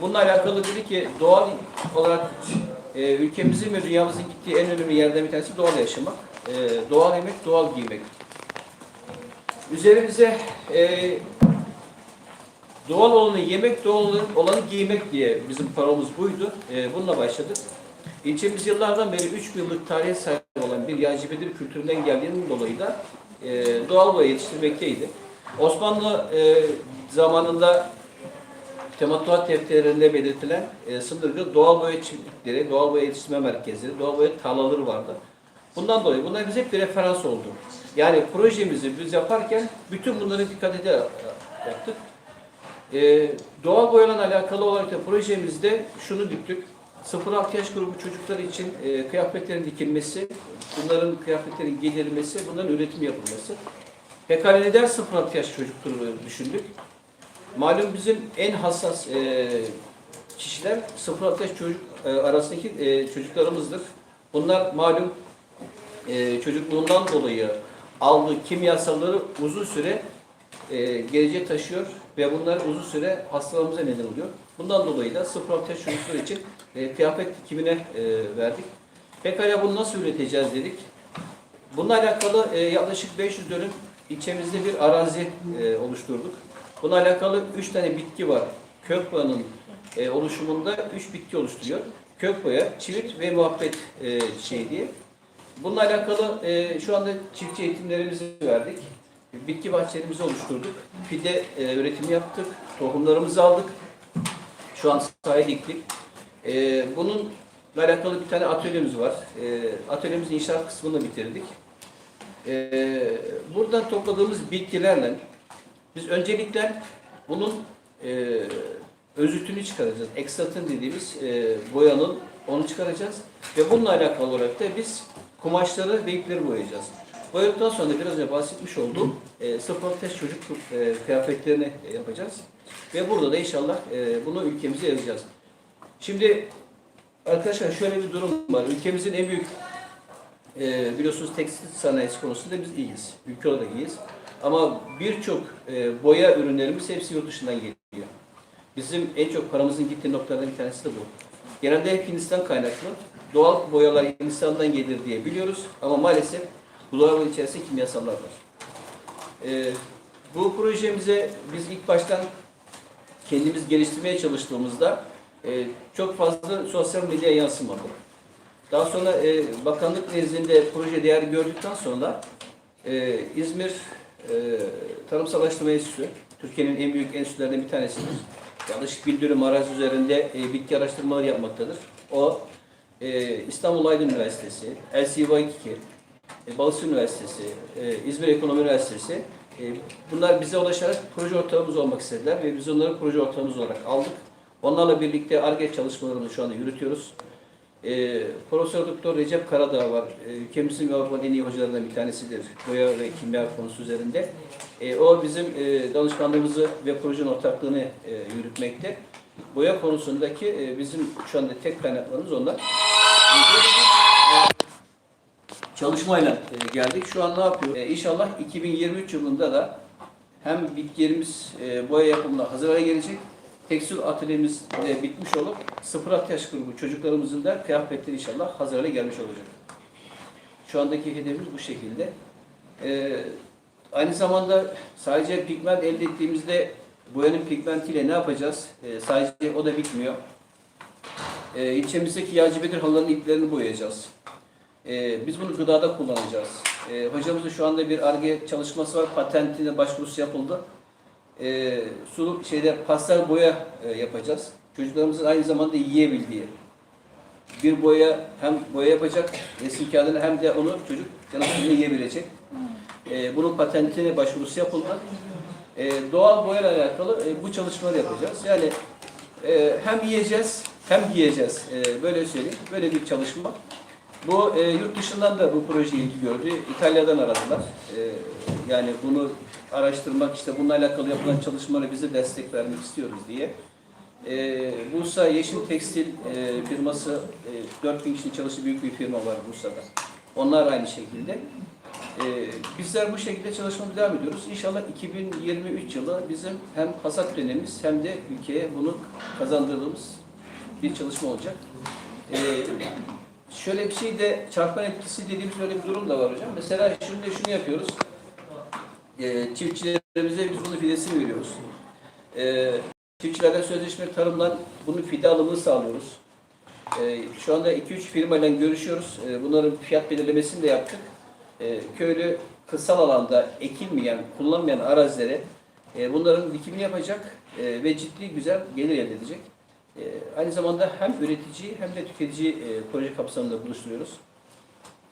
Bununla alakalı dedi ki doğal olarak e, ülkemizin ve dünyamızın gittiği en önemli yerden bir tanesi doğal yaşamak. E, doğal yemek, doğal giymek. Üzerimize e, doğal olanı yemek, doğal olanı- giymek diye bizim paramız buydu. E, bununla başladık. İlçemiz yıllardan beri 3 yıllık tarihe sahip olan bir Yacibedir kültüründen geldiğinin dolayı da e, doğal boya yetiştirmekteydi. Osmanlı e, zamanında temattuat defterlerinde belirtilen e, Sındırgı doğal boya çiftlikleri, doğal boya yetiştirme merkezleri, doğal boya tarlaları vardı. Bundan dolayı bunlar bize bir referans oldu. Yani projemizi biz yaparken bütün bunları dikkat ederek yaptık. E, doğal boyayla alakalı olarak da projemizde şunu diktik. 0-6 yaş grubu çocuklar için e, kıyafetlerin dikilmesi, bunların kıyafetlerin giydirilmesi, bunların üretim yapılması. Pekala neden 0-6 yaş çocukları düşündük? Malum bizim en hassas e, kişiler 0-6 yaş çocuk e, arasındaki e, çocuklarımızdır. Bunlar malum e, çocukluğundan dolayı aldığı kimyasalları uzun süre e, geleceğe taşıyor ve bunlar uzun süre hastalarımıza neden oluyor. Bundan dolayı da 0-6 yaş çocuklar için e, kıyafet dikimine e, verdik. Pekala bunu nasıl üreteceğiz dedik. Bununla alakalı e, yaklaşık 500 dönüm ilçemizde bir arazi e, oluşturduk. Bununla alakalı 3 tane bitki var. Kök bağının e, oluşumunda 3 bitki oluşturuyor. Kök boya, çivit ve muhabbet e, çiçeği diye. Bununla alakalı e, şu anda çiftçi eğitimlerimizi verdik. Bitki bahçelerimizi oluşturduk. Fide e, üretimi yaptık. Tohumlarımızı aldık. Şu an sahaya diktik. E, bununla alakalı bir tane atölyemiz var. E, atölyemizin inşaat kısmını bitirdik. E, buradan topladığımız bitkilerle biz öncelikle bunun e, özütünü çıkaracağız. Ekstratın dediğimiz e, boyanın onu çıkaracağız. Ve bununla alakalı olarak da biz kumaşları ve ipleri boyayacağız. Boyadıktan sonra da biraz önce bahsetmiş olduğum e, sıfır test çocuk e, kıyafetlerini e, yapacağız. Ve burada da inşallah e, bunu ülkemize yazacağız. Şimdi arkadaşlar şöyle bir durum var. Ülkemizin en büyük e, biliyorsunuz tekstil sanayisi konusunda biz iyiyiz. Ülke olarak iyiyiz. Ama birçok e, boya ürünlerimiz hepsi yurt dışından geliyor. Bizim en çok paramızın gittiği noktalardan bir tanesi de bu. Genelde hep Hindistan kaynaklı. Doğal boyalar Hindistan'dan gelir diye biliyoruz. Ama maalesef bu doğal içerisinde kimyasallar var. E, bu projemize biz ilk baştan kendimiz geliştirmeye çalıştığımızda e, çok fazla sosyal medyaya yansımadı. Daha sonra e, bakanlık nezdinde proje değer gördükten sonra e, İzmir Tarımsal Araştırma Enstitüsü, Türkiye'nin en büyük enstitülerinden bir tanesidir. Yaklaşık bir dönüm arazi üzerinde e, bitki araştırmaları yapmaktadır. O e, İstanbul Aydın Üniversitesi, LCY2, e, Balıkesir Üniversitesi, e, İzmir Ekonomi Üniversitesi e, bunlar bize ulaşarak proje ortağımız olmak istediler ve biz onları proje ortağımız olarak aldık. Onlarla birlikte ARGE çalışmalarını şu anda yürütüyoruz. E, Profesör Doktor Recep Karadağ var. E, ülkemizin ve Avrupa'nın en iyi hocalarından bir tanesidir. Boya ve kimya konusu üzerinde. E, o bizim e, danışmanlığımızı ve projenin ortaklığını e, yürütmekte. Boya konusundaki e, bizim şu anda tek kaynaklarımız onlar. Çalışmayla e, geldik. Şu an ne yapıyor? E, inşallah 2023 yılında da hem bitkilerimiz e, boya yapımına hazır hale gelecek. Tekstil atölyemiz de bitmiş olup 0 yaş grubu çocuklarımızın da kıyafetleri inşallah hazır hale gelmiş olacak. Şu andaki hedefimiz bu şekilde. E, aynı zamanda sadece pigment elde ettiğimizde boyanın pigmentiyle ne yapacağız? E, sadece o da bitmiyor. E, ilçemizdeki Yacibedir halıların iplerini boyayacağız. E, biz bunu gıdada kullanacağız. E, hocamızın şu anda bir ARGE çalışması var. Patentine başvurusu yapıldı. E, sulu şeyde pastel boya e, yapacağız. Çocuklarımızın aynı zamanda yiyebildiği. Bir boya hem boya yapacak resim kağıdını hem de onu çocuk canısını yiyebilecek. E, bunun patentine başvurusu yapıldı. E, doğal boyayla alakalı e, bu çalışmaları yapacağız. Yani e, hem yiyeceğiz hem giyeceğiz. E, böyle söyleyeyim. Böyle bir çalışma. Bu e, yurt dışından da bu proje ilgi gördü. İtalya'dan aradılar. E, yani bunu araştırmak, işte bununla alakalı yapılan çalışmalara bize destek vermek istiyoruz diye. E, Bursa Yeşil Tekstil e, firması, e, 4000 kişinin çalıştığı büyük bir firma var Bursa'da. Onlar aynı şekilde. Ee, bizler bu şekilde çalışmamıza devam ediyoruz. İnşallah 2023 yılı bizim hem hasat dönemimiz hem de ülkeye bunu kazandırdığımız bir çalışma olacak. Ee, şöyle bir şey de çarpan etkisi dediğimiz böyle bir durum da var hocam. Mesela şimdi şunu yapıyoruz. Ee, çiftçilerimize biz bunun fidesini veriyoruz. Ee, çiftçilerden sözleşme tarımdan bunun fide alımını sağlıyoruz. Ee, şu anda 2-3 firmayla görüşüyoruz. Ee, bunların fiyat belirlemesini de yaptık. Ee, köylü kırsal alanda ekilmeyen, kullanmayan arazilere e, bunların dikimini yapacak e, ve ciddi güzel gelir elde edecek. E, aynı zamanda hem üretici hem de tüketici e, proje kapsamında buluşturuyoruz.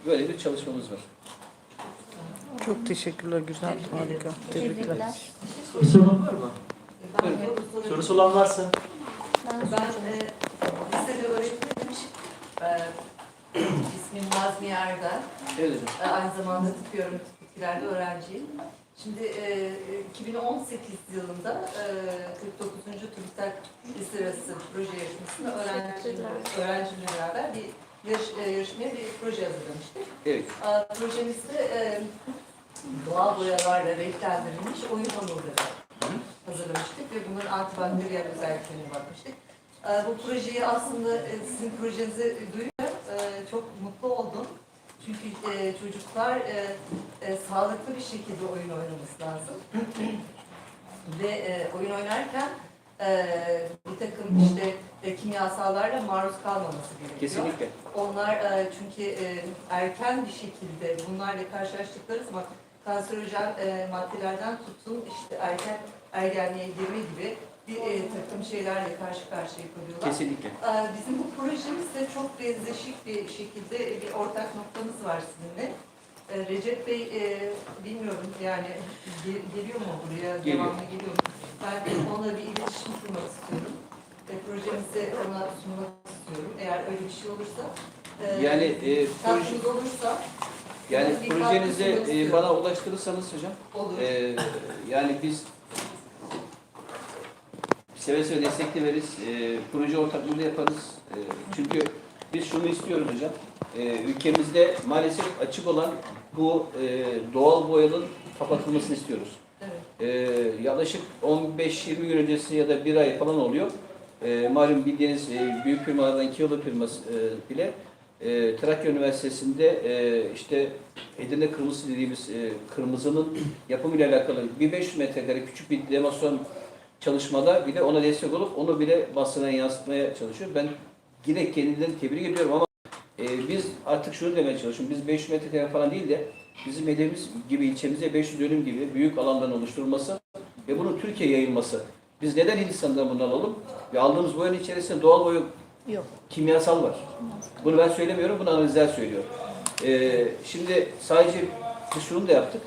Böyle bir çalışmamız var. Çok teşekkürler. Güzel. Harika. Tebrikler. Sorusu olan var mı? Buyurun. Sorusu olan varsa. Ben e, lisede öğretmenim. E, ismim Nazmiye Erdem. Evet. E, aynı zamanda tıp yorum bitkilerde öğrenciyim. Şimdi e, 2018 yılında e, 49. TÜBİTAK Lise Arası Proje Yarışması'nda öğrencimle, öğrencimle beraber bir yarış, e, yarışmaya bir proje hazırlamıştık. Evet. E, projemizde e, doğal boyalarla renklendirilmiş oyun hamurları hazırlamıştık ve bunların antibakteriyel özelliklerine bakmıştık. E, bu projeyi aslında e, sizin projenizi duyunca e, çok mutlu oldum. Çünkü e, çocuklar e, e, sağlıklı bir şekilde oyun oynaması lazım. ve e, oyun oynarken e, bir takım işte e, kimyasallarla maruz kalmaması gerekiyor. Kesinlikle. Onlar e, çünkü e, erken bir şekilde bunlarla karşılaştıkları zaman kanserojen e, maddelerden tutun işte erken ergenliğe girme gibi bir e, takım şeylerle karşı karşıya kalıyorlar. Kesinlikle. E, bizim bu projemizde çok benzeşik bir şekilde bir ortak noktamız var sizinle. E, Recep Bey e, bilmiyorum yani ge- geliyor mu buraya, Geliyor. devamlı geliyor mu? Ben onunla bir iletişim kurmak istiyorum. E, projemizi ona sunmak istiyorum. Eğer öyle bir şey olursa. e, Yani e, proje, olursa yani bir projenizi e, istiyorum. bana ulaştırırsanız hocam olur. e, yani biz seve seve destek de veririz. E, proje ortaklığı da yaparız. E, çünkü biz şunu istiyoruz hocam. E, ülkemizde maalesef açık olan bu e, doğal boyanın kapatılmasını istiyoruz. Evet. Ee, yaklaşık 15-20 gün öncesi ya da bir ay falan oluyor. Ee, malum bildiğiniz e, büyük firmalardan Kyoto firması e, bile e, Trakya Üniversitesi'nde e, işte Edirne kırmızı dediğimiz e, kırmızının yapımıyla alakalı bir 500 metrekare küçük bir demasyon çalışmada bile ona destek olup onu bile basına yansıtmaya çalışıyor. Ben yine kendilerini tebrik ediyorum ama e, biz artık şunu demeye çalışıyorum. Biz 500 metrekare falan değil de bizim hedefimiz gibi ilçemize 500 dönüm gibi büyük alanların oluşturulması ve bunun Türkiye'ye yayılması. Biz neden Hindistan'dan bunu alalım? Ve aldığımız boyanın içerisinde doğal boya Yok. kimyasal var. Bunu ben söylemiyorum, bunu analizler söylüyor. Ee, şimdi sadece biz şunu da yaptık.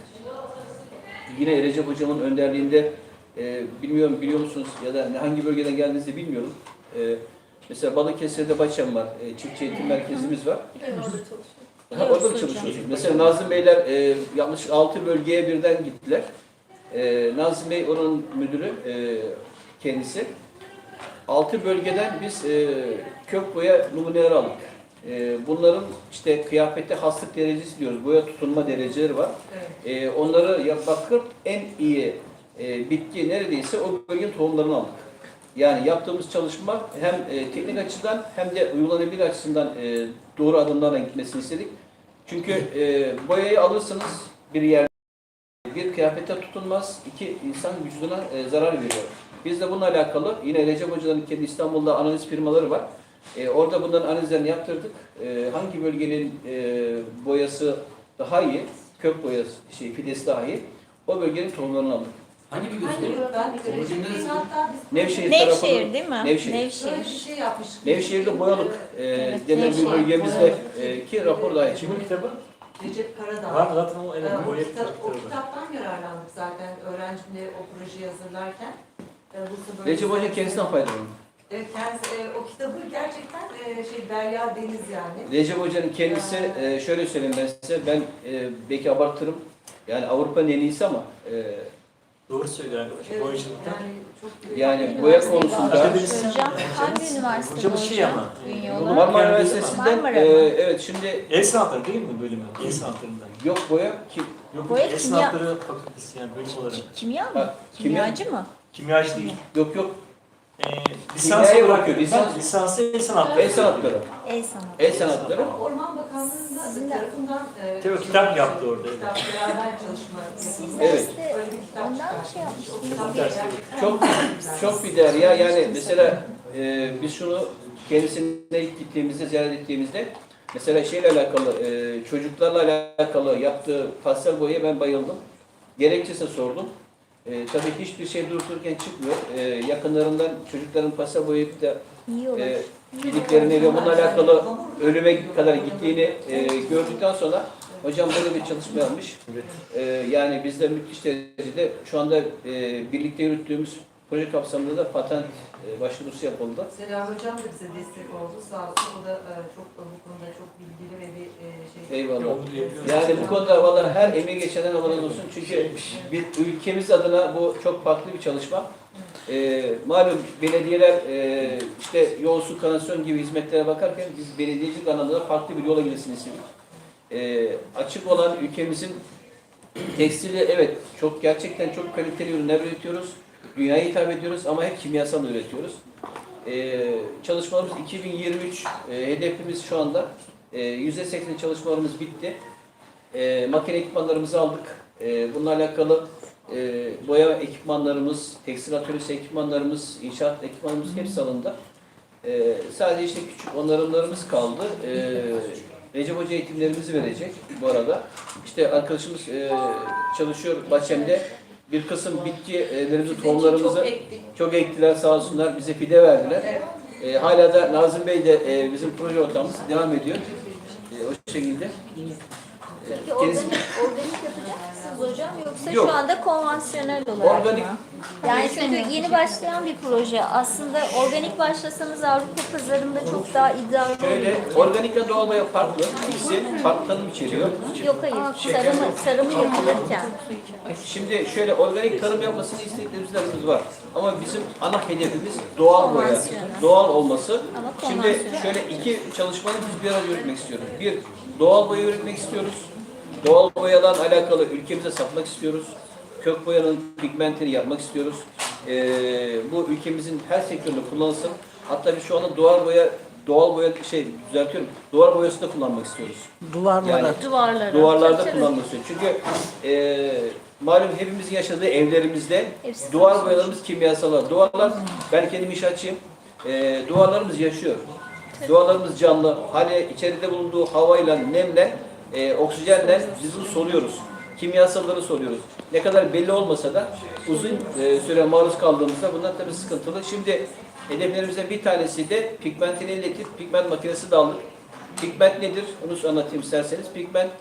Yine Recep Hocam'ın önderliğinde e, bilmiyorum biliyor musunuz ya da hangi bölgeden geldiğinizi bilmiyorum. E, mesela Balıkesir'de Başam var, e, çiftçi eğitim merkezimiz var. Ha, orada mı çalışıyorsunuz? Mesela Nazım Beyler e, yaklaşık 6 bölgeye birden gittiler. E, Nazım Bey onun müdürü e, kendisi. 6 bölgeden biz e, kök boya numuneleri aldık. E, bunların işte kıyafette haslık derecesi diyoruz. Boya tutunma dereceleri var. Evet. E, onları ya bakıp en iyi e, bitki neredeyse o bölgenin tohumlarını aldık. Yani yaptığımız çalışma hem e, teknik açıdan hem de uygulanabilir açısından e, doğru adımlarla gitmesini istedik. Çünkü e, boyayı alırsınız bir yerde bir kıyafete tutunmaz, iki insan vücuduna e, zarar veriyor. Biz de bununla alakalı yine Recep Hoca'nın kendi İstanbul'da analiz firmaları var. E, orada bunların analizlerini yaptırdık. E, hangi bölgenin e, boyası daha iyi, kök boyası, şey, fidesi daha iyi, o bölgenin tohumlarını aldık. Hangi bir gösteri? ben de Recep Bey'in hatta biz Nevşehir Nevşehir tarafı, değil mi? Nevşehir. böyle bir şey yapmıştık. Nevşehir'de boyalık e, Evet, denen bir Nevşehir. bölgemizde e, ki rapor da aynı. Kimin kitabı? Recep Karadağ. Var zaten o evet. o, kitap, o kitaptan yararlandık zaten öğrencimle o projeyi hazırlarken. Ee, Bursa Recep Hoca kendisinden faydalanıyor. Evet, kendisi, e, o kitabı gerçekten e, şey Derya Deniz yani. Recep Hoca'nın kendisi e, şöyle söyleyeyim ben size, ben e, belki abartırım. Yani Avrupa'nın en iyisi ama e, Doğru söylüyor arkadaşlar. Evet, Boyacılıkta. yani çok yani boya konusunda hangi üniversite? üniversitede Hocam şey ama. Marmara Üniversitesi'nden Marmara e, evet şimdi El sanatları değil mi bölümü? El sanatlarından. yok boya ki Yok, Boya el kimya- sanatları fakültesi yani bölüm olarak. Kimya mı? Ha, kimya. Kimyacı mı? Kimyacı değil. yok yok Ee, lisans Kimyaya olarak bakıyor, lisans, lisans- lisansı el sanatları. el sanatları. El sanatı. El sanatları. Orman Bakanlığı'nda Sizin de- tarafından e, Tabii kitap yaptı orada. kitap beraber çalışma yapıldı. Evet. Böyle bir kitap ondan çıkarttı. şey. Kitap gerçekten Çok çok bir değer ya yani mesela e, biz şunu kendisine ilk gittiğimizde ziyaret ettiğimizde mesela şeyle alakalı e, çocuklarla alakalı yaptığı pastel boyaya ben bayıldım. Gerekçesini sordum. E, tabii hiçbir şey durup dururken çıkmıyor. E, yakınlarından çocukların boyayıp da İyi olur. e, ve bununla alakalı ölüme kadar gittiğini e, gördükten sonra hocam böyle bir çalışma yapmış. E, yani bizde müthiş derecede şu anda e, birlikte yürüttüğümüz proje kapsamında da patent e, başvurusu yapıldı. Selam Hocam da bize destek oldu. Sağ olsun. O da e, çok bu konuda çok bilgili ve bir e, şey. Eyvallah. Yani bu konuda vallahi her emeği geçenden Allah olsun. Çünkü bir ülkemiz adına bu çok farklı bir çalışma. E, malum belediyeler e, işte yol, su, kanasyon gibi hizmetlere bakarken biz belediyecilik alanında farklı bir yola gidilsin istedik. E, açık olan ülkemizin tekstili evet çok gerçekten çok kaliteli ürünler üretiyoruz. Dünyaya hitap ediyoruz ama hep kimyasal üretiyoruz. Ee, çalışmalarımız 2023 e, hedefimiz şu anda e, %80 çalışmalarımız bitti. E, makine ekipmanlarımızı aldık. E, bununla alakalı e, boya ekipmanlarımız, tekstil atölyesi ekipmanlarımız, inşaat ekipmanlarımız hepsi alındı. E, sadece işte küçük onarımlarımız kaldı. E, Recep Hoca eğitimlerimizi verecek bu arada. İşte arkadaşımız e, çalışıyor bahçemde. Bir kısım bitkilerimizi, Çok tohumlarımızı ektik. çok ektiler sağ olsunlar. Bize fide verdiler. E, hala da Nazım Bey de e, bizim proje ortağımız devam ediyor. E, o şekilde. Peki E, organik, organik yapacak mısınız hocam yoksa Yok. şu anda konvansiyonel olarak Organik- mı? Yani çünkü yeni başlayan bir proje. Aslında organik başlasanız Avrupa pazarında çok daha iddialı Şöyle, olur. organikle doğal boya farklı. İkisi farklı tanım içeriyor. Yok hayır, sarımı, sarımı yapılırken. Şimdi şöyle organik tarım yapmasını istediklerimizlerimiz var. Ama bizim ana hedefimiz doğal boya. Doğal olması. Ama Şimdi konvansiyonel. şöyle iki çalışmayı biz bir arada yürütmek istiyoruz. Bir, doğal boya üretmek istiyoruz. Doğal boyadan alakalı ülkemize satmak istiyoruz. Kök boyanın pigmentini yapmak istiyoruz. Ee, bu ülkemizin her sektöründe kullanılsın. Hatta biz şu anda doğal boya doğal boya şey düzeltiyorum. Duvar boyası da kullanmak istiyoruz. Duvarlara. Yani Duvarlara. duvarlarda kullanmak istiyoruz. Çünkü e, malum hepimizin yaşadığı evlerimizde Hepsi duvar boyalarımız kimyasallar. Duvarlar, ben kendim inşaatçıyım. E, duvarlarımız yaşıyor. Duvarlarımız canlı. Hani içeride bulunduğu havayla, nemle, e, oksijenle biz bunu soluyoruz. Kimyasalları soluyoruz. Ne kadar belli olmasa da uzun e, süre maruz kaldığımızda bunlar tabii sıkıntılı. Şimdi hedeflerimizden bir tanesi de pigmentini iletip pigment makinesi de aldık. Pigment nedir? Onu anlatayım isterseniz. Pigment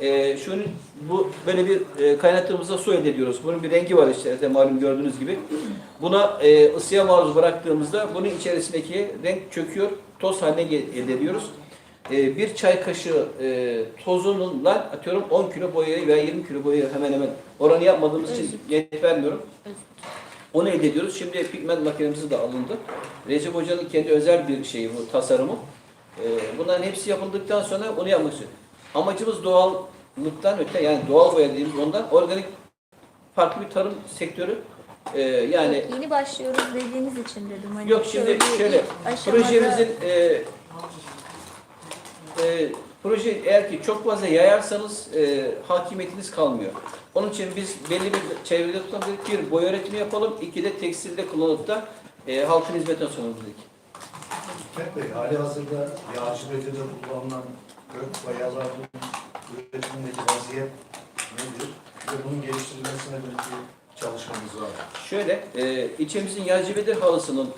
e, şunun bu böyle bir e, kaynattığımızda su elde ediyoruz. Bunun bir rengi var işte malum gördüğünüz gibi. Buna e, ısıya maruz bıraktığımızda bunun içerisindeki renk çöküyor. Toz haline elde ediyoruz. E, bir çay kaşığı e, tozununla atıyorum 10 kilo boyayı veya 20 kilo boyayı hemen hemen oranı yapmadığımız için yet vermiyorum. Onu elde ediyoruz. Şimdi pigment makinemiz de alındı. Recep Hoca'nın kendi özel bir şeyi bu tasarımı. Ee, bunların hepsi yapıldıktan sonra onu yapmak istiyoruz. Amacımız doğallıktan öte yani doğal boya dediğimiz ondan organik farklı bir tarım sektörü. Ee, yani Yeni başlıyoruz dediğiniz için dedim. Hani yok şimdi şöyle projemizin e, e, proje eğer ki çok fazla yayarsanız e, hakimiyetiniz kalmıyor. Onun için biz belli bir çevrede tutamadık. Bir, boya üretimi yapalım. iki de tekstilde kullanıp da e, halkın hizmetine sunalım dedik. Fikret Bey, hali hazırda yağcı bedirde kullanılan kök bayaların üretimindeki vaziyet nedir? Ve bunun geliştirilmesine bir çalışmamız var. Şöyle, e, ilçemizin Yağcıbedir halısının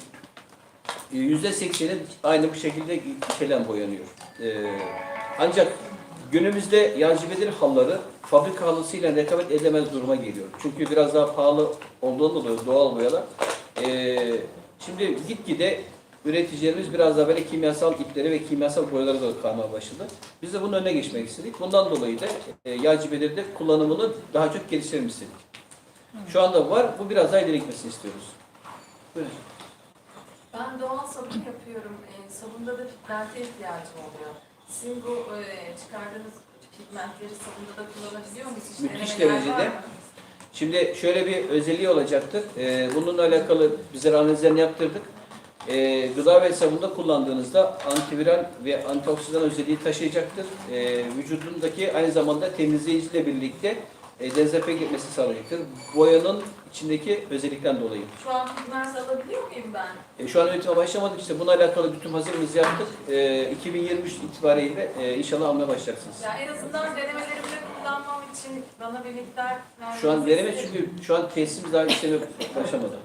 yüzde sekseni aynı bu şekilde içelen boyanıyor. E, ancak günümüzde Yağcıbedir halıları fabrika halısıyla rekabet edemez duruma geliyor. Çünkü biraz daha pahalı olduğundan dolayı doğal boyalar. E, şimdi gitgide üreticilerimiz biraz daha böyle kimyasal ipleri ve kimyasal boyaları da kalmaya başladı. Biz de bunun önüne geçmek istedik. Bundan dolayı da e, Yağcıbedir'de kullanımını daha çok geliştirelim istedik. Şu anda var. Bu biraz daha ileri gitmesini istiyoruz. Buyurun. Ben doğal sabun yapıyorum. e, sabunda da pigmente ihtiyacım oluyor. Sizin bu e, çıkardığınız pigmentleri sabunda da kullanabiliyor muyuz? Hiç Müthiş derecede. Şimdi şöyle bir özelliği olacaktır. Ee, bununla alakalı bizler analizlerini yaptırdık. Ee, gıda ve sabunda kullandığınızda antiviral ve antioksidan özelliği taşıyacaktır. Ee, vücudundaki aynı zamanda temizleyiciyle birlikte e, dezenfekte etmesi sağlayacaktır. Boyanın içindeki özellikten dolayı. Şu an pigment alabiliyor muyum ben? E, şu an üretime başlamadık işte bununla alakalı bütün hazırlığımızı yaptık. E, 2023 itibariyle e, inşallah almaya başlayacaksınız. Ya en azından denemelerimde kullanmam için bana bir miktar Şu an deneme çünkü şu an tesisimiz daha işleme başlamadı.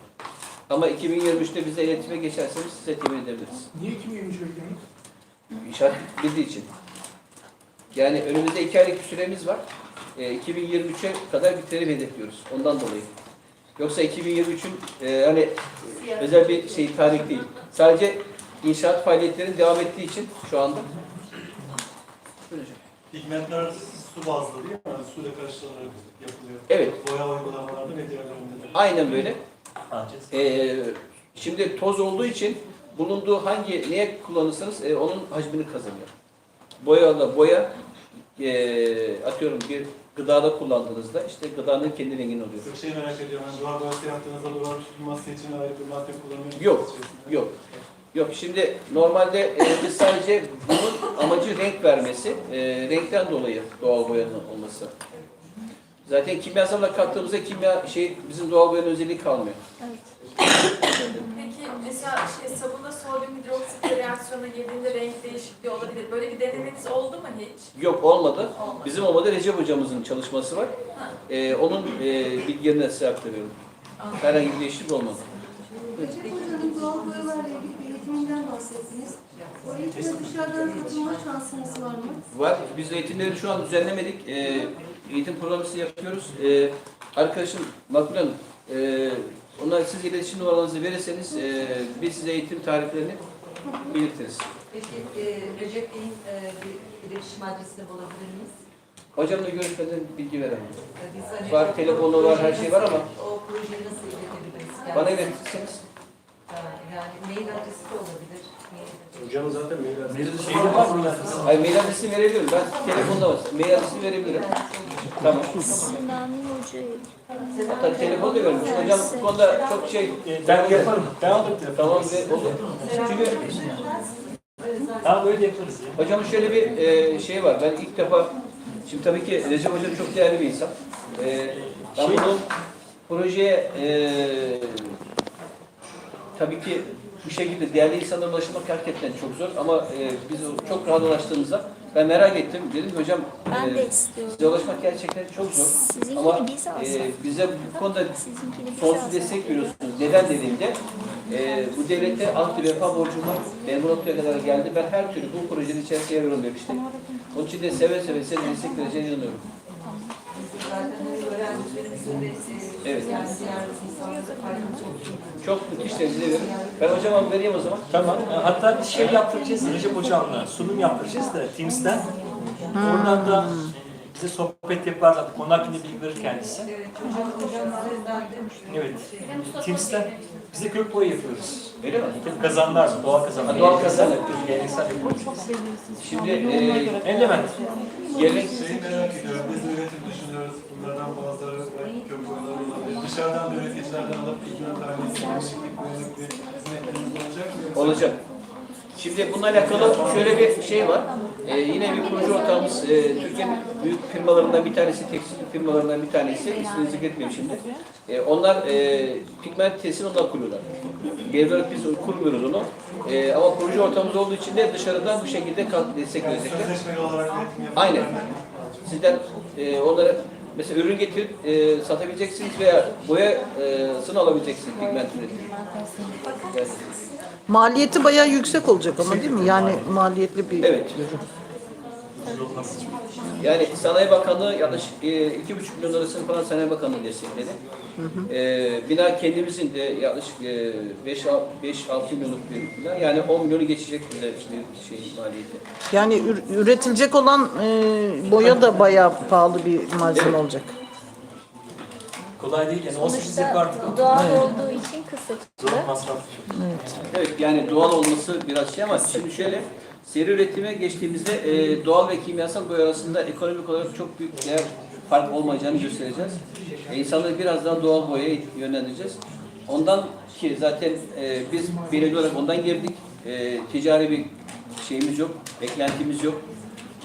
Ama 2023'te bize iletime geçerseniz size temin edebiliriz. Niye 2023 bekliyorsunuz? İnşaat bildiği için. Yani önümüzde iki aylık bir süremiz var. E, 2023'e kadar bitirelim hedefliyoruz. Ondan dolayı. Yoksa 2023'ün e, hani özel bir şey tarih değil. Sadece inşaat faaliyetlerinin devam ettiği için şu anda. Pigmentler su bazlı değil mi? Yani suyla karıştırılarak yapılıyor. Evet. Boya uygulamalarda ve diğerlerinde de. Aynen böyle. Ee, şimdi toz olduğu için bulunduğu hangi neye kullanırsanız e, onun hacmini kazanıyor. Boyayla boya e, atıyorum bir gıdada kullandığınızda işte gıdanın kendi rengini oluyor. Çok şey merak ediyorum. Yani duvar boyası yaptığınızda duvar tutulması için ayrı bir madde kullanıyor musunuz? Yok, Yok. Yok şimdi normalde e, biz sadece bunun amacı renk vermesi. E, renkten dolayı doğal boyanın olması. Zaten kimyasalla kattığımızda kimya şey bizim doğal boyanın özelliği kalmıyor. Peki mesela şey, sabunda sodyum hidroksit reaksiyona girdiğinde renk değişikliği olabilir. Böyle bir denemeniz oldu mu hiç? Yok olmadı. Olmadı. Bizim olmadı Recep hocamızın çalışması var. Ha. E, onun e, bilgilerini size aktarıyorum. Anladım. Herhangi bir değişiklik olmadı. Recep Hoca'nın doğal boyalarla ilgili bir eğitiminden bahsettiniz. O eğitime dışarıdan katılma şansınız var mı? Var. Biz eğitimleri şu an düzenlemedik. E, eğitim programımızı yapıyoruz. E, arkadaşım Makbul Hanım, e, ona siz iletişim numaralarınızı verirseniz e, biz size eğitim tariflerini belirtiriz. Peki e, Recep Bey'in e, bir iletişim adresini bulabilir miyiz? Hocamla görüşmeden bilgi veremem. E, Biz hani Var, o telefonu var, her şey var ama- O projeyi nasıl iletebiliriz? Yani, Bana iletirseniz Yani mail adresi de olabilir. Mail adresi. Hocam zaten? Ay mail adresini verebilirim. Ben telefonda var. Mail adresini verebilirim. Tamam. Sinami Hoca'yı. Hatta telefonu da vermiş. Hocam bu konuda çok şey E, Ben yaparım. Ben alırım telefonu. tamam ve olur. Çünkü Tamam böyle de yaparız. ya. hocamın şöyle bir e, şey var. Ben ilk defa şimdi tabii ki Recep Hoca çok değerli bir insan. E, ben Şey- bunu projeye e, tabii ki bu şekilde değerli insanlara ulaşmak hakikaten çok zor ama e, biz çok rahat ulaştığımızda ben merak ettim. Dedim ki hocam Ben e, de istiyorum. size ulaşmak gerçekten çok zor. Sizinkini Ama biz alsak. e, bize bu konuda sonsuz destek veriyorsunuz. Neden dediğimde e, bu devlette alt bir vefa borcum var. Ben bu noktaya kadar geldi. Ben her türlü bu projenin içerisine yer demiştim. Onun için de seve seve size destek vereceğine inanıyorum. Zaten Evet. olsun. Çok müthiş veririm. Ben hocama vereyim o zaman. Tamam. E, Hatta bir şey yaptıracağız Recep Hocam'la. Sunum yaptıracağız da Teams'ten. Oradan da bize sohbet yaparlar. Konu hakkında bilgi verir kendisi. Evet. Teams'ten biz de kök boya yapıyoruz. Öyle mi? Tabii kazanlar, doğal kazanlar. Ha, doğal kazanlar. Geleneksel yapıyoruz. Şimdi e, Element. gelenek Şeyi merak ediyorum. Biz üretim düşünüyoruz. Bunlardan bazıları belki kök olabilir. Dışarıdan da üreticilerden alıp pigment halinde yeniliklik, boyalık bir hizmetleriniz olacak mı? Olacak. Şimdi bununla alakalı şöyle bir şey var. Ee, yine bir proje ortağımız e, Türkiye'nin büyük firmalarından bir tanesi, tekstil firmalarından bir tanesi. İsmini zikretmeyeyim şimdi. E, onlar e, pigment tesisini onlar kuruyorlar. Olarak biz kurmuyoruz onu. E, ama proje ortağımız olduğu için de dışarıdan bu şekilde kalk- destek Yani verecekler. Aynen. Sizden e, onlara mesela ürün getirip e, satabileceksiniz veya boyasını alabileceksiniz pigment üretimi. Maliyeti bayağı yüksek olacak ama değil mi? Yani maliyetli bir Evet. Yani Sanayi Bakanlığı yaklaşık e, iki buçuk milyon lirasını falan Sanayi Bakanlığı destekledi. E, bina kendimizin de yaklaşık e, 5-6 milyonluk bir bina. Yani 10 milyonu geçecek işte şey maliyeti. Yani ür- üretilecek olan e, boya da bayağı pahalı bir malzeme olacak. Kolay değil yani. 18 yapı artık. Sonuçta doğal olduğu için kısa Zor çıktı. masraflı. Evet yani doğal olması biraz şey ama şimdi şöyle seri üretime geçtiğimizde e, doğal ve kimyasal boya arasında ekonomik olarak çok büyük değer fark olmayacağını göstereceğiz. E, insanları biraz daha doğal boyaya yönlendireceğiz. Ondan ki zaten e, biz belirli olarak ondan girdik. E, ticari bir şeyimiz yok, beklentimiz yok.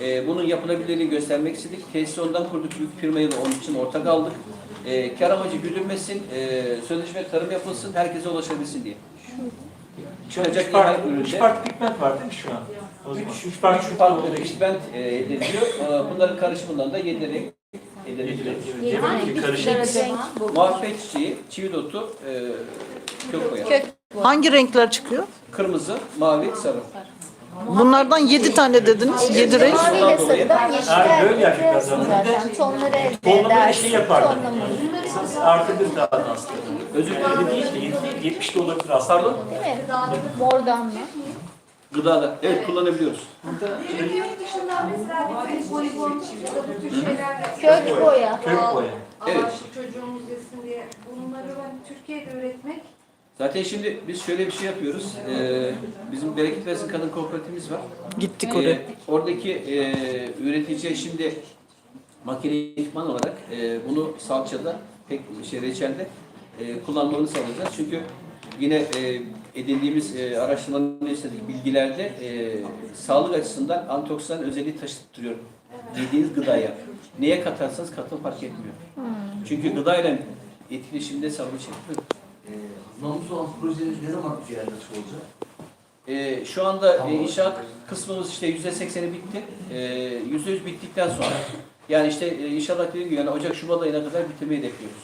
E, bunun yapılabilirliğini göstermek istedik. Tesisi ondan kurduk, büyük firmayla onun için ortak aldık. E, kar amacı güdülmesin, e, sözleşme tarım yapılsın, herkese ulaşabilsin diye. Çıkacak Üç farklı, ihmal üç farklı pigment var değil mi şu an? O zaman. Üç, Üç farklı üç farklı pigment e, elde ediliyor. E, Bunların karışımından da yedi renk elde ediliyor. Muhabbet çiçeği, çivi dotu, e, kök boya. Hangi renkler çıkıyor? Kırmızı, mavi, sarı. Bunlardan yedi tane dediniz. Yedi renk. Mavi ile sarıdan yeşile Ha, böyle yapacaklar zaten. zaten. Tonları elde Tonlama edersin. şey daha aslında. Özür dilerim. değil de 70, 70 de olabilir aslında. Pardon? Değil mi? Mordan mı? Gıdada. Evet kullanabiliyoruz. Peki yurt dışından mesela bir voleybol ya da bu tür şeylerle Kök boya. Kök boya. Evet. çocuğumuz yesin diye bunları ben Türkiye'de üretmek Zaten şimdi biz şöyle bir şey yapıyoruz. E, bizim Bereket Versin Kadın Kooperatifimiz var. Gittik Ee, oraya. oradaki e, üretici şimdi makine ekipman olarak e, bunu salçada, pek şey reçelde e, kullanmalarını sağlayacağız. Çünkü yine e, edindiğimiz e, araştırmaların istedik bilgilerde e, sağlık açısından antioksidan özelliği taşıttırıyor yediğiniz gıdaya. Neye katarsanız katın fark etmiyor. Çünkü gıdayla etkileşimde sağlık çekiyor. Namus olan projeniz ne zaman yerleşik olacak? Ee, şu anda e, inşaat kısmımız işte yüzde sekseni bitti. Ee, Yüzde yüz bittikten sonra yani işte e, inşallah dediğim gibi yani Ocak Şubat ayına kadar bitirmeyi hedefliyoruz.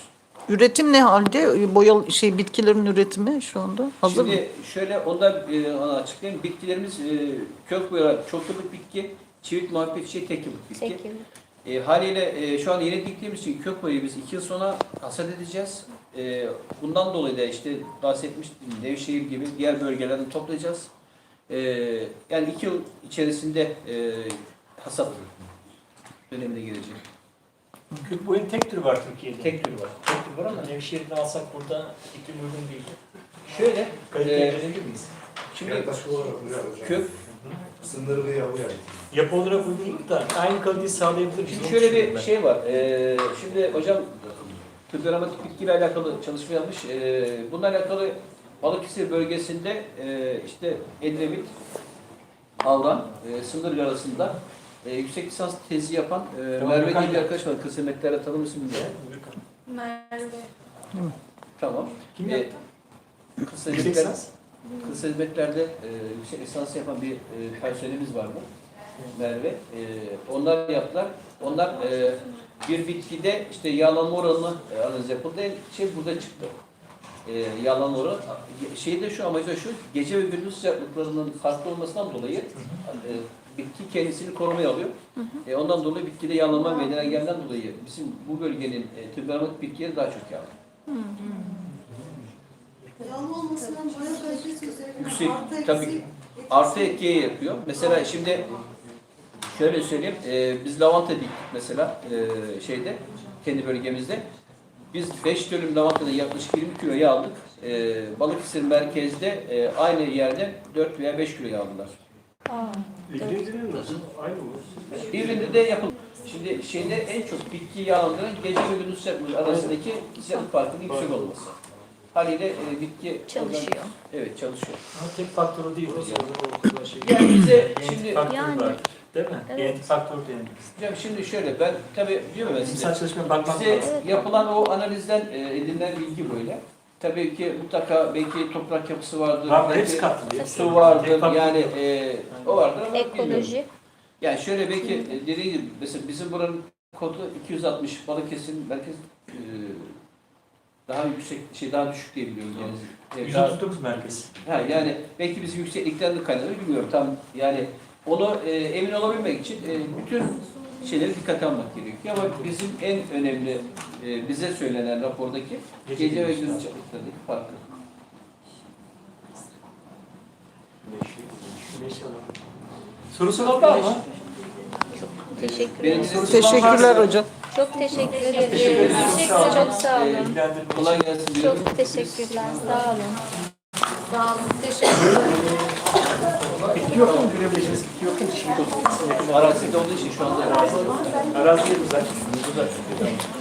Üretim ne halde? Boyalı şey bitkilerin üretimi şu anda hazır mı? Şimdi şöyle onda e, ona açıklayayım. Bitkilerimiz e, kök boya çok yıllık bitki, çivit muhabbet çiçeği tek yıllık bitki. Peki. E, haliyle e, şu an yeni diktiğimiz için kök boyayı biz iki yıl sonra hasat edeceğiz. E, bundan dolayı da işte bahsetmiştim Nevşehir gibi diğer bölgelerden toplayacağız. E, yani iki yıl içerisinde e, hasat dönemine girecek. Kök boyanın tek türü var Türkiye'de. Tek türü var. Tek türü var ama Nevşehir'den alsak burada iklim uygun değil. Şöyle, Kaliteye e, verebilir miyiz? şimdi Yaklaşık olarak kök, Sınırı ve yavu yani. Yapı olarak uygunluk da aynı kaliteyi sağlayabilir şimdi şöyle bir ben. şey var. E, şimdi hocam aromatik bitkiyle alakalı çalışma yapmış. E, bununla alakalı Balıkesir bölgesinde e, işte Edremit, Avran, e, Sınır arasında e, yüksek lisans tezi yapan e, Tamam, Merve diye bir arkadaş var. Kız emeklerle tanır mısın bilmiyorum. Merve. Tamam. Kim E, yaptı? Kız hizmetlerde e, yüksek lisans yapan bir e, personelimiz vardı. Merve. E, onlar yaptılar. Onlar e, bir bitkide işte yağlanma oranını e, analiz yapıldı. Şey burada çıktı. E, yağlanma oranı. Şey de şu amacı da şu, gece ve gündüz sıcaklıklarının farklı olmasından dolayı e, bitki kendisini korumaya alıyor. E, ondan dolayı bitkide yağlanma meydana geldiğinden dolayı bizim bu bölgenin e, tübermat bitkileri daha çok yağlı. Yağlı olmasından boya kalitesi üzerinde Yüksek, artı tabii eksi. Artı yapıyor. Mesela şimdi şöyle söyleyeyim, e, biz lavanta diktik mesela e, şeyde, kendi bölgemizde. Biz 5 dönüm lavantadan yaklaşık 20 kilo yağ aldık. E, Balıkesir merkezde e, aynı yerde 4 veya 5 kilo yağ aldılar. İlgilendirir nasıl? Aynı mı? Birinde de yapıldı. Şimdi şeyde en çok bitki yağlandıran gece ve gündüz sıcaklığı arasındaki sıcaklık farkının yüksek olması. Haliyle e, bitki Çalışıyor. Evet çalışıyor. Ama tek faktörü değil. Yani bize şimdi Yani. Değil mi? Evet. Genetik faktör diyelim. hocam şimdi şöyle ben tabii diyorum size. İnsan çalışmaya bakmak Bize lazım. yapılan o analizden e, edinilen bilgi böyle. Tabii ki mutlaka belki toprak yapısı vardır, Var, belki hepsi katlı. su vardır, Tek yani e, o vardır ama bilmiyorum. Ekoloji. Yani şöyle belki e, dediğim gibi mesela bizim buranın kodu 260 Balıkesir'in merkez e, daha yüksek şey daha düşük diye biliyorum yani. Evet, daha- 139 merkez. Ha, yani belki bizim yükseklikten de kaynaklı bilmiyorum tam yani onu e, emin olabilmek için e, bütün şeyleri dikkate almak gerekiyor ama bizim en önemli e, bize söylenen rapordaki Gece gece ve gündüz çaplıklarındaki farkı. Sorusu var mı? Teşekkür Benim ederim. sorusu Teşekkürler hocam. Çok teşekkür Teşekkür ederim. ederim. Sağ olun. Çok sağ olun. Kolay gelsin. Çok teşekkürler. Sağ olun. Sağ olun. Teşekkür ederim. Bitki yok mu? Görebileceğiniz bitki yok mu? Şimdi Arazide olduğu için şu anda arazi. arazi güzel.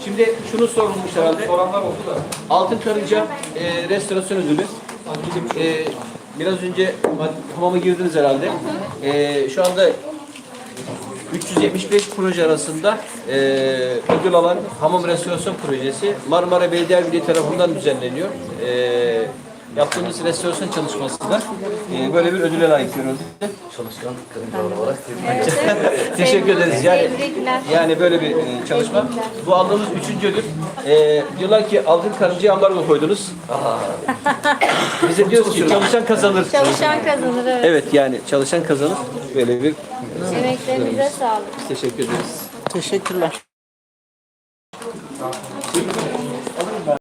Şimdi şunu sorulmuş herhalde. Soranlar oldu da. Altın Karınca e, Restorasyon Ödülü. E, biraz önce hamama girdiniz herhalde. E, şu anda 375 proje arasında e, ödül alan hamam restorasyon projesi Marmara Belediye Birliği tarafından düzenleniyor. E, yaptığımız restorasyon çalışması da e, böyle bir ödüle layık görüldü. Çalışkan karıncalar olarak. Teşekkür ederiz. Yani yani böyle bir e, çalışma. Bu aldığımız üçüncü ödül. E, diyorlar ki altın karıncayı ambargo koydunuz. Bize diyoruz ki çalışan kazanır. Çalışan kazanır evet. Evet yani çalışan kazanır. Böyle bir Emeklerinize sağlık. teşekkür ederiz. Teşekkürler.